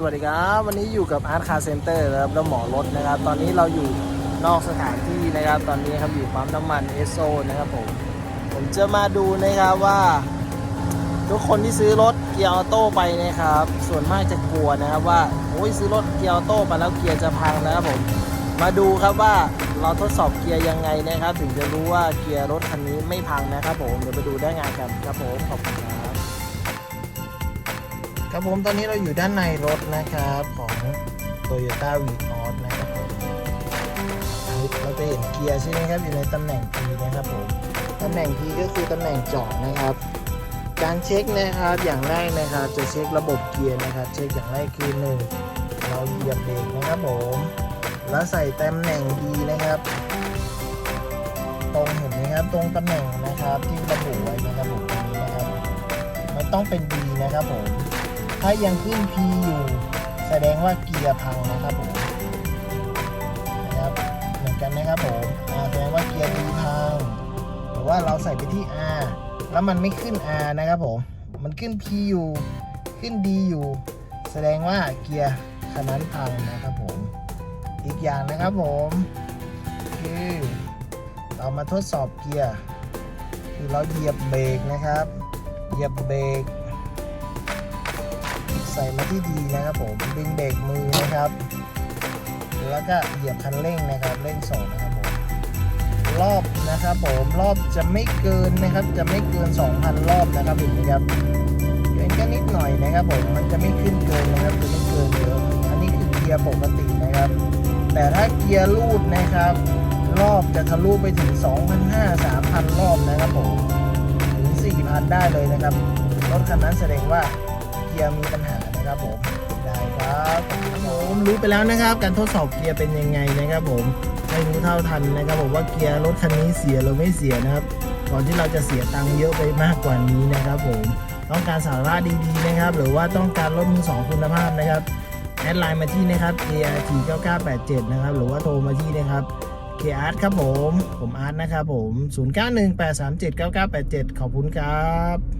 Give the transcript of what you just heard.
สวัสดีครับวันนี้อยู่กับอาร์ตคาร์เซ็นเตอร์นะครับแล้วหมอรถนะครับ ตอนนี้เราอยู่นอกสถานที่นะครับ ตอนนี้ครับอยู่ปั๊มน้ำมันเอสโซนะครับผมผมจะมาดูนะครับว่า ทุกคนที่ซื้อรถเกียร์ออโต้ไปนะครับ ส่วนมากจะกลัวนะครับว่าโอ้ยซื้อรถเกียร์ออโต้ไปแล้วเกียร์จะพังนะครับผมมาดูครับว่าเราทดสอบเกียร์ยังไงนะครับ ถึงจะรู้ว่าเกียร์รถคันนี้ไม่พังนะครับผมเดี๋ยวไปดูได้งานกันครับผมขอบคุณครับ ครับผมตอนนี้เราอยู่ด้านในรถนะครับของ Toyota v อ o s นะครับผมเราจะเห็นเกียร์ใช่ไหมครับอยู่ในตำแหน่ง P นะครับผมตำแหน่ง P ก็คือตำแหน่งจอดนะครับ การเช็คนะครับอย่างแรกนะครับ จะเช็คระบบเกียร์นะครับ เช็คอย่างแรกคือหนึ่งเราเหยียบเบรกนะครับผม แล้วใส่ตำแหน่ง D นะครับ ตรงเห็นไหมครับตรงตำแหน่งนะครับที่ระบุไว้นะครับผมตรงนี้นะครับ มันต้องเป็น D นะครับผม ถ้ายังขึ้น P อยู่ แสดงว่าเกียร์พังนะครับผมนะครับเหมือนกันนะครับผมแสดงว่าเกียร์ D พังหรือว่าเราใส่ไปที่ R แล้วมันไม่ขึ้น R นะครับผมมันขึ้น P อยู่ ขึ้น D อยู่ แสดงว่าเกียร์คันนั้นพังนะครับผม อีกอย่างนะครับผมคือเรามาทดสอบเกียร์คือเราเหยียบเบรกนะครับ เหยียบเบรก ส่มาที่ดีนะครับผมดึงเบรกมือนะครับ แล้วก็เหยียบคันเร่งนะครับเร่งสองนะครับผมรอบนะครับผมรอบจะไม่เกินนะครับ จะไม่เกิน 2,000 รอบนะครับเห็นไหมครับเกินแค่นิดหน่อยนะครับผมมันจะไม่ขึ้นเกินนะครับจะไม่เกินเยอะอันนี้คือเกียร์ปกตินะครับ แต่ถ้าเกียร์ลูดนะครับ รอบจะทะลุไปถึง 2,500 3,000 รอบนะครับผมถึง4,000 ได้เลยนะครับรถคันนั้นแสดงว่า กียร์มีปัญหานะครับผมได้ครับผมรู้ไปแล้วนะครับ การทดสอบเกียร์เป็นยังไงนะครับ ผมให้รู้เท่าทันนะครับผมว่าเกียร์รถคันนี้เสียหรือไม่เสียนะครับ ก่อนที่เราจะเสียตังค์เยอะไปมากกว่านี้นะครับ ผมต้องการสาระดีๆนะครับ หรือว่าต้องการรถมือสองคุณภาพนะครับแอดไลน์มาที่นะครับ ART 9987 นะครับ หรือว่าโทรมาที่นะครับ k อาร์ตครับผม ผมอาร์ตนะครับผม 0918379987 ขอบคุณครับ